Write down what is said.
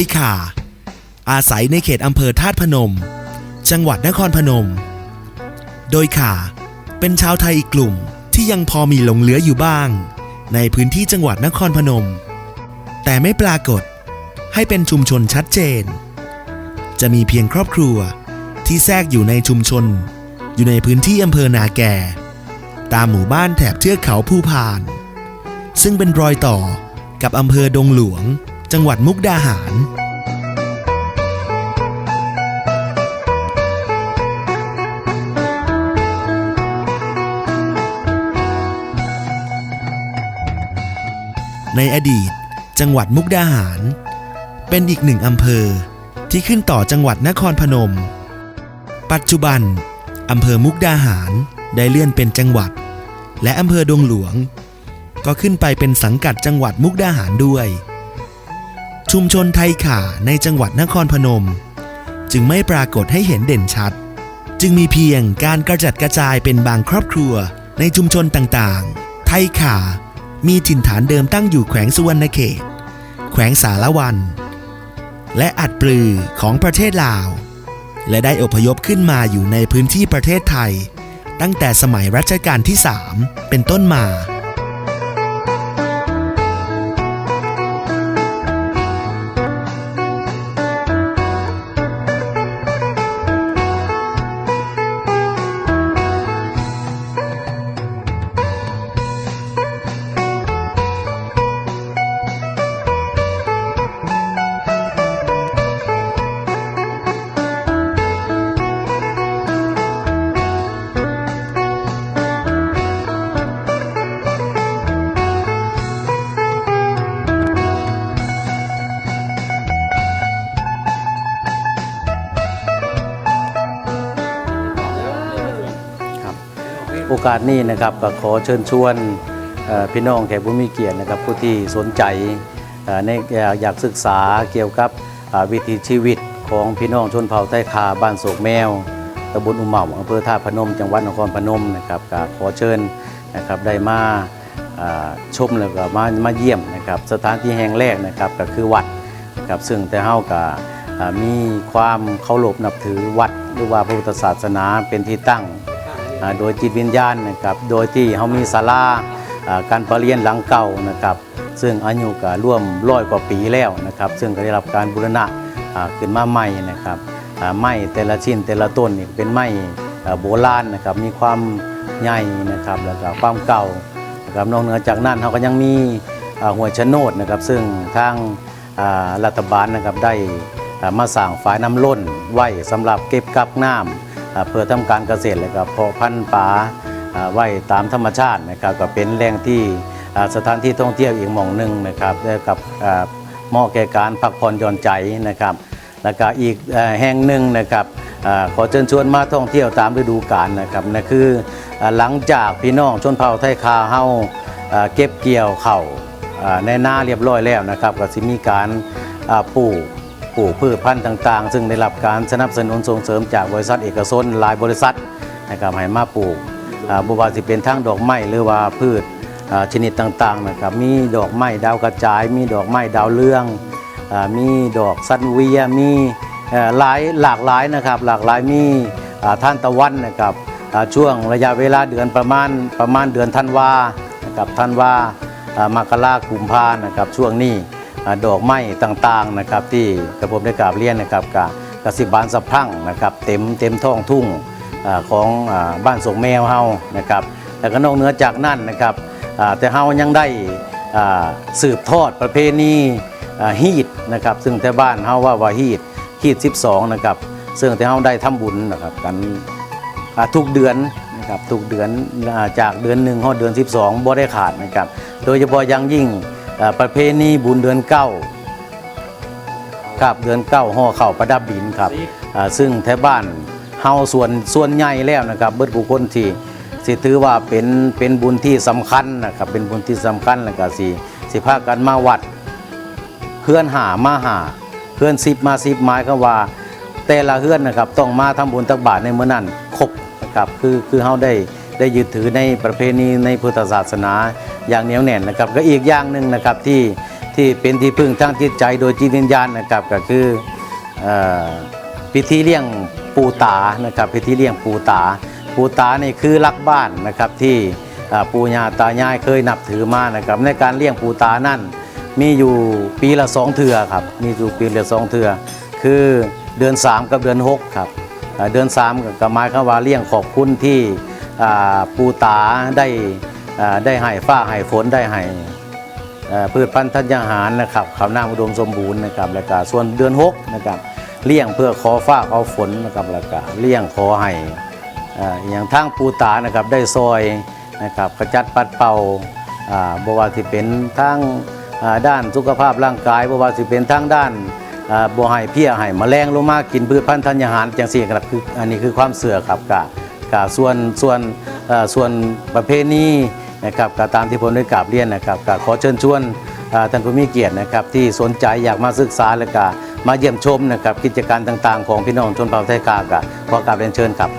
ยข่า อาศัยในเขตอำเภอธาตุพนม จังหวัดนครพนม โดยข่าเป็นชาวไทยอีกกลุ่มที่ยังพอมีหลงเหลืออยู่บ้าง ในพื้นที่จังหวัดนครพนม แต่ไม่ปรากฏให้เป็นชุมชนชัดเจน จะมีเพียงครอบครัวที่แทรกอยู่ในชุมชน อยู่ในพื้นที่อำเภอนาแก่ ตามหมู่บ้านแถบเทือกเขาภูพาน ซึ่งเป็นรอยต่อกับอำเภอดงหลวง จังหวัดมุกดาหารในอดีต จังหวัดมุกดาหาร เป็นอีกหนึ่งอำเภอที่ขึ้นต่อจังหวัดนครพนม ปัจจุบันอำเภอมุกดาหารได้เลื่อนเป็นจังหวัด และอำเภอดงหลวง ก็ขึ้นไปเป็นสังกัดจังหวัดมุกดาหารด้วย ชุมชนไทยข่าในจังหวัดนครพนม จึงไม่ปรากฏให้เห็นเด่นชัด จึงมีเพียงการกระจัดกระจายเป็นบางครอบครัวในชุมชนต่างๆ ไทยข่ามีถิ่นฐานเดิมตั้งอยู่แขวงสุวรรณเขต แขวงสารวัน และอัดปลือของประเทศลาว และได้อพยพขึ้นมาอยู่ในพื้นที่ประเทศไทย ตั้งแต่สมัยรัชกาลที่ 3 เป็นต้นมา โอกาสนี้นะครับก็ขอเชิญชวนพี่น้องแขกผู้มีเกียรตินะครับผู้ที่สนใจอ่อในอยากศึกษาเกี่ยวกับวิถีชีวิตของพี่น้องชนเผ่าไต้คาบ้านโศกแมวตำบลอุเหมาอำเภอท่าพนม จังหวัดนครพนมนะครับก็ขอเชิญนะครับได้มาชมแล้วก็มามาเยี่ยมนะครับสถานที่แห่งแรกนะครับก็คือวัดนะครับซึ่งแต่เฮาก็อ่ามีความเคารพนับถือวัดหรือว่าพระพุทธศาสนาเป็นที่ตั้ง โดยจิตวิญญาณนะครับโดยที่เขามีศาลาการประเรียนหลังเก่านะครับซึ่งอายุก็ร่วมร้อยกว่าปีแล้วนะครับซึ่งก็ได้รับการบูรณะขึ้นมาใหม่นะครับไม้แต่ละชิ้นแต่ละต้นนี่เป็นไม้โบราณนะครับมีความใหญ่นะครับแล้วก็ความเก่านะครับนอกเหนือจากนั้นเขาก็ยังมีหัวชะโนดนะครับซึ่งทางรัฐบาลนะครับได้มาสร้างฝายน้ำล้นไว้สำหรับเก็บกักน้ำ เพื่อทำการเกษตรและก็เพาะพันธุ์ป่าไว้ตามธรรมชาตินะครับก็เป็นแหล่งที่สถานที่ท่องเที่ยวอีกหม่องหนึ่งนะครับและกับเหมาะแก่การพักผ่อนหย่อนใจนะครับแล้วก็อีกอแห่งหนึ่งนะครับอขอเชิญชวนมาท่องเที่ยวตามฤดูกาลนะครับนั่นคืออหลังจากพี่น้องชนเผ่าไทยคาเฮาเก็บเกี่ยวเข่าวอ่าในนาเรียบร้อยแล้วนะครับก็สิมีการปลูก ปลูกพืชพันธุ์ต่างๆ ซึ่งได้รับการสนับสนุนส่งเสริมจากบริษัทเอกชนหลายบริษัทนะครับให้มาปลูกอ่าบ่ว่าสิเป็นทั้งดอกไม้หรือว่าพืชชนิดต่างๆนะครับมีดอกไม้ดาวกระจาย มีดอกไม้ดาวเรืองอมีดอกซันเวียมีหลายหลากหลายนะครับหลากหลายมีท่านตะวันนะครับช่วงระยะเวลาเดือนประมาณประมาณเดือนธันวานะครับธันวาอ่ามกรากุมภานะครับช่วงนี้ ดอกไม้ต่างๆนะครับที่กระผมได้กราบเรียนนะครับกับกสิบานสะพังนะครับเต็มเต็มท้องทุ่งอของอบ้านสงแมวเฮานะครับแล้วก็นอกเหนือจากนั้นนะครับแต่เฮายังได้สืบทอดประเพณีฮีดนะครับซึ่งแต่บ้านเฮาว่าว่าฮีดฮีด 12นะครับซึ่งแต่เฮาได้ทำบุญนะครับกันทุกเดือนนะครับทุกเดือนอจากเดือนหนึ่งฮอดเดือน 12บ่ได้ขาดนะครับโดยเฉพาะยังยิ่ง ประเพณีบุญเดือนเก้าครับเดือนเก้าห่อเข่าวประดับดินครับอ่าซึ่งแถวบ้านเฮาส่วนส่วนใหญ่แล้วนะครับเบิดผู้คนที่สิถือว่าเป็นเป็นบุญที่สำคัญนะครับเป็นบุญที่สำคัญแล้วก็สิสิพากันมาวัดเพื่อนหามาหาเพื่อนสิบมาสิบหมายก็ว่า แต่ละเฮือนนะครับต้องมาทำบุญตักบาตรในมื้อนั้นครบนะครับคือคือเฮาได้ ได้ยึดถือในประเพณีในพุทธศาสนาอย่างเหนียวแน่นนะครับก็อีกอย่างหนึ่งนะครับที่ที่เป็นที่พึ่งทางจิตใจโดยจิตวิญญาณนะครับก็คืออพิธีเลี้ยงปูตานะครับพิธีเลี้ยงปูตา ปูตานี่คือรักบ้านนะครับที่ปู่ย่าตายายเคยนับถือมานะครับในการเลี้ยงปูตานั่นมีอยู่ปีละสองเทือครับมีอยู่ปีละสองเทือคือเดือน 3 กับเดือน 6 ครับเดือน3ก็หมายควาว่าเลี้ยงขอบคุณที่ ปูตาได้ได้ให้ฟ้าให้ฝนได้ให้เอ่อพืชพันธุ์ธัญญาหารนะครับข้าวหน้าอุดมสมบูรณ์นะครับแล้วก็ส่วนเดือน6นะครับเลี้ยงเพื่อขอฟ้าขอฝนนะครับแล้วก็เลี้ยงขอให้อ่ออย่างทางปูตานะครับได้ซอยนะครับขจัดปัดเป่าอ่าบว่าสิเป็นทางด้านสุขภาพร่างกายบว่าสิเป็นทางด้านบ่ให้เพี้ยให้แมลงลงมากินพืชพันธุ์ธัญญาหารจังซี่ครับคืออันนี้คือความเสื่อครับกะ กะส่วนส่วนส่วนประเภทนี้นะครับก็ตามที่ผมได้กราบเรียนนะครับก็ขอเชิญชวนท่านผู้มีเกียรตินะครับที่สนใจอยากมาศึกษาและก็มาเยี่ยมชมนะครับกิจการต่างๆ ของพี่น้องชนเผ่าไทยกากะขอกราบเรียนเชิญครับ